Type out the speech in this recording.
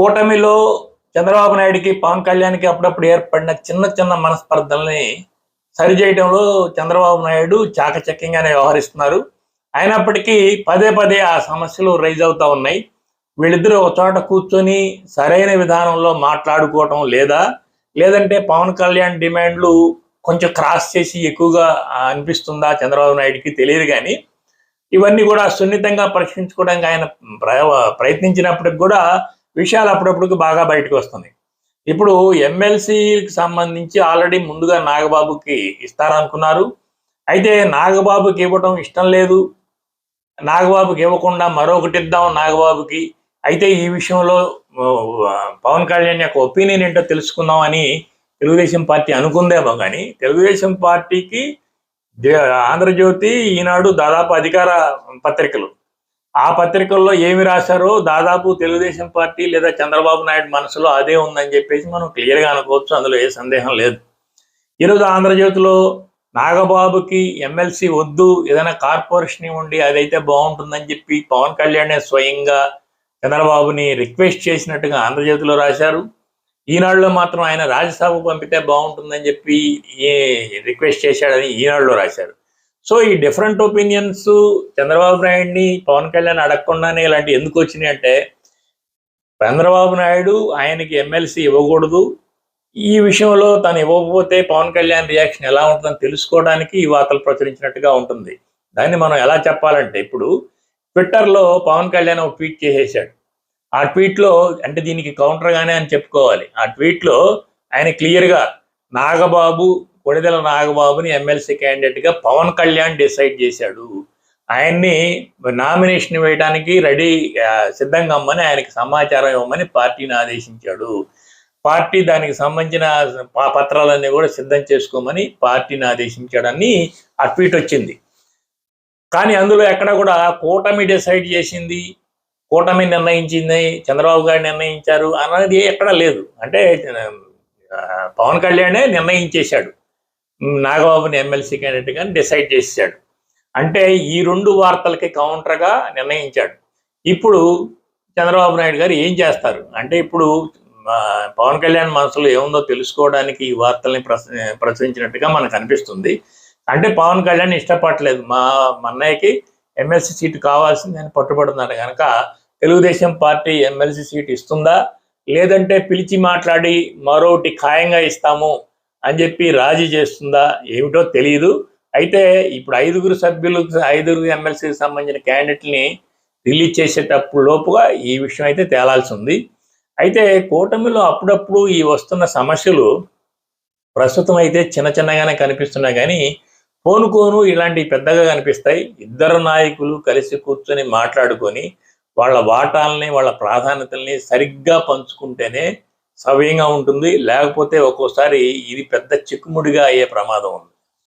కూటమిలో చంద్రబాబు నాయుడికి పవన్ కళ్యాణ్కి అప్పుడప్పుడు ఏర్పడిన చిన్న చిన్న మనస్పర్ధల్ని సరిచేయడంలో చంద్రబాబు నాయుడు చాకచక్యంగానే వ్యవహరిస్తున్నారు. అయినప్పటికీ పదే పదే ఆ సమస్యలు రైజ్ అవుతా ఉన్నాయి. వీళ్ళిద్దరూ ఒక చోట కూర్చొని సరైన విధానంలో మాట్లాడుకోవటం లేదా లేదంటే పవన్ కళ్యాణ్ డిమాండ్లు కొంచెం క్రాస్ చేసి ఎక్కువగా అనిపిస్తుందా చంద్రబాబు నాయుడికి తెలియదు కానీ ఇవన్నీ కూడా సున్నితంగా పరిష్కరించుకోవడానికి ఆయన ప్రయత్నించినప్పటికి కూడా విషయాలు అప్పుడప్పుడు బాగా బయటకు వస్తుంది. ఇప్పుడు ఎమ్మెల్సీకి సంబంధించి ఆల్రెడీ ముందుగా నాగబాబుకి ఇస్తారనుకున్నారు. అయితే నాగబాబుకి ఇవ్వటం ఇష్టం లేదు. నాగబాబుకి ఇవ్వకుండా మరొకటి ఇద్దాం నాగబాబుకి. అయితే ఈ విషయంలో పవన్ కళ్యాణ్ యొక్క ఒపీనియన్ ఏంటో తెలుసుకుందాం అని తెలుగుదేశం పార్టీ అనుకుందేమో కానీ తెలుగుదేశం పార్టీకి ఆంధ్రజ్యోతి ఈనాడు దాదాపు అధికార పత్రికలు. ఆ పత్రికల్లో ఏమి రాశారో దాదాపు తెలుగుదేశం పార్టీ లేదా చంద్రబాబు నాయుడు మనసులో అదే ఉందని చెప్పేసి మనం క్లియర్గా అనుకోవచ్చు. అందులో ఏ సందేహం లేదు. ఈరోజు ఆంధ్రజ్యోతిలో నాగబాబుకి ఎమ్మెల్సీ వద్దు ఏదైనా కార్పొరేషన్ ఇవ్వండి అదైతే బాగుంటుందని చెప్పి పవన్ కళ్యాణ్ స్వయంగా చంద్రబాబుని రిక్వెస్ట్ చేసినట్టుగా ఆంధ్రజ్యోతిలో రాశారు. ఈనాడులో మాత్రం ఆయన రాజ్యసభకు పంపితే బాగుంటుందని చెప్పి ఏ రిక్వెస్ట్ చేశాడని ఈనాడులో రాశారు. సో ఈ డిఫరెంట్ ఒపీనియన్స్ చంద్రబాబు నాయుడిని పవన్ కళ్యాణ్ అడగకుండానే ఇలాంటి ఎందుకు వచ్చినాయి అంటే చంద్రబాబు నాయుడు ఆయనకి ఎమ్మెల్సీ ఇవ్వకూడదు. ఈ విషయంలో తను ఇవ్వకపోతే పవన్ కళ్యాణ్ రియాక్షన్ ఎలా ఉంటుందని తెలుసుకోవడానికి ఈ వార్తలు ప్రచురించినట్టుగా ఉంటుంది. దాన్ని మనం ఎలా చెప్పాలంటే ఇప్పుడు ట్విట్టర్లో పవన్ కళ్యాణ్ ఒక ట్వీట్ చేసేసాడు. ఆ ట్వీట్లో అంటే దీనికి కౌంటర్గానే అని చెప్పుకోవాలి. ఆ ట్వీట్లో ఆయన క్లియర్గా నాగబాబు కొడిదెల నాగబాబుని ఎమ్మెల్సీ క్యాండిడేట్గా పవన్ కళ్యాణ్ డిసైడ్ చేశాడు. ఆయన్ని నామినేషన్ వేయడానికి రెడీ సిద్ధంగా అమ్మని ఆయనకి సమాచారం ఇవ్వమని పార్టీని ఆదేశించాడు. పార్టీ దానికి సంబంధించిన ప- పత్రాలన్నీ కూడా సిద్ధం చేసుకోమని పార్టీని ఆదేశించాడని ఆ ట్వీట్ వచ్చింది. కానీ అందులో ఎక్కడ కూడా కూటమి డిసైడ్ చేసింది కూటమి నిర్ణయించింది చంద్రబాబు గారు నిర్ణయించారు అన్నది ఎక్కడా లేదు. అంటే పవన్ కళ్యాణే నిర్ణయించేశాడు. నాగబాబుని ఎమ్మెల్సీ క్యాండిడేట్ కానీ డిసైడ్ చేశాడు అంటే ఈ రెండు వార్తలకి కౌంటర్గా నిర్ణయించాడు. ఇప్పుడు చంద్రబాబు నాయుడు గారు ఏం చేస్తారు? అంటే ఇప్పుడు పవన్ కళ్యాణ్ మనసులో ఏముందో తెలుసుకోవడానికి ఈ వార్తల్ని ప్రచురించినట్టుగా మనకు అనిపిస్తుంది. అంటే పవన్ కళ్యాణ్ ఇష్టపడలేదు. మా మా ఎమ్మెల్సీ సీటు కావాల్సింది అని పట్టుబడుతున్నాడు కనుక తెలుగుదేశం పార్టీ ఎమ్మెల్సీ సీట్ ఇస్తుందా? లేదంటే పిలిచి మాట్లాడి మరోటి ఖాయంగా ఇస్తాము అని చెప్పి రాజీ చేస్తుందా ఏమిటో తెలియదు అయితే ఇప్పుడు ఐదుగురు సభ్యులు ఐదుగురు ఎమ్మెల్సీకి సంబంధించిన క్యాండిడేట్ని రిలీజ్ చేసేటప్పుడు లోపుగా ఈ విషయం అయితే తేలాల్సి ఉంది. అయితే కూటమిలో అప్పుడప్పుడు ఈ వస్తున్న సమస్యలు ప్రస్తుతం అయితే చిన్న చిన్నగానే కనిపిస్తున్నాయి. కానీ పోను కోను ఇలాంటివి పెద్దగా కనిపిస్తాయి. ఇద్దరు నాయకులు కలిసి కూర్చొని మాట్లాడుకొని వాళ్ళ వాటాలని వాళ్ళ ప్రాధాన్యతల్ని సరిగ్గా పంచుకుంటేనే సవ్యంగా ఉంటుంది. లేకపోతే ఒక్కోసారి ఇది పెద్ద చిక్కుముడిగా అయ్యే ప్రమాదం ఉంది.